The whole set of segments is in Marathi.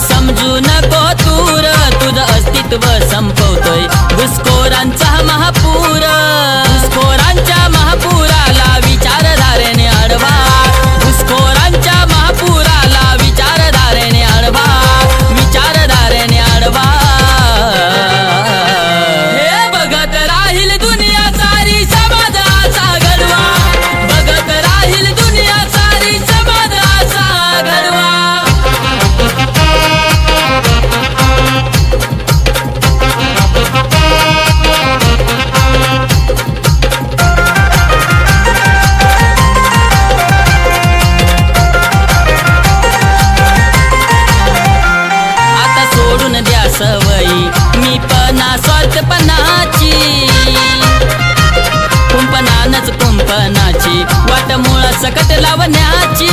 समजू नको तूर तुझं अस्तित्व सवयी. मी पना स्वार्थपणाची कुंपणानच कुंपणाची. वाट मुळ सकट लावण्याची.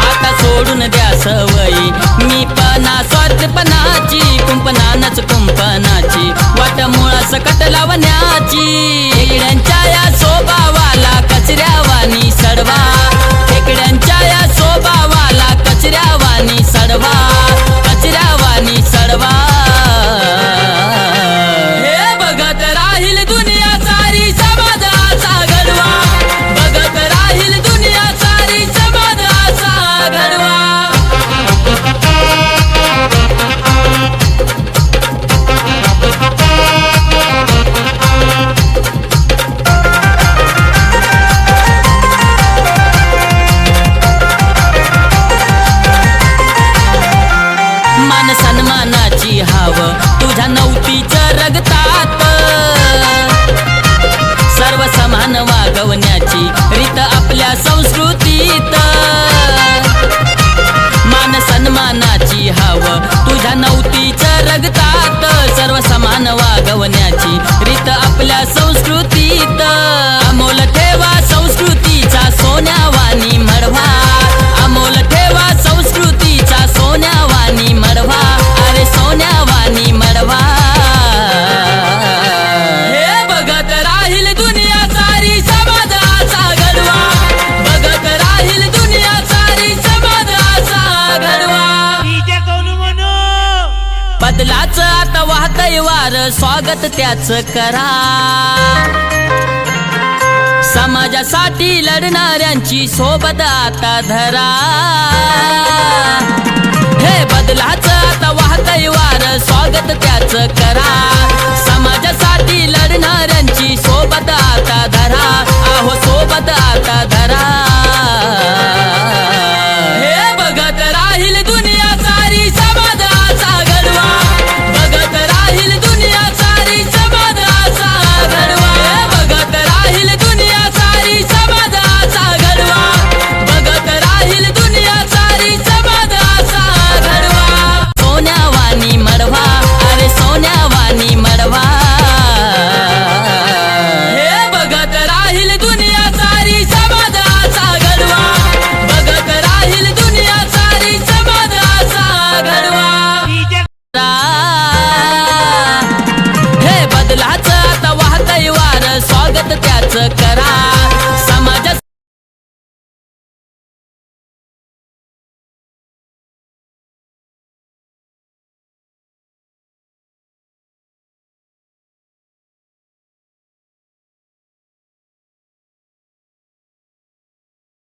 आता सोडून द्या सवयी. मी पना स्वार्थपणाची कुंपणानच कुंपणाची. वाट मुळ सकट लावण्याची. स्वागत त्याच करा. समाजासाठी लढणाऱ्यांची सोबत आता धरा. हे बदलाच आता वाहतय वार स्वागत त्याच करा.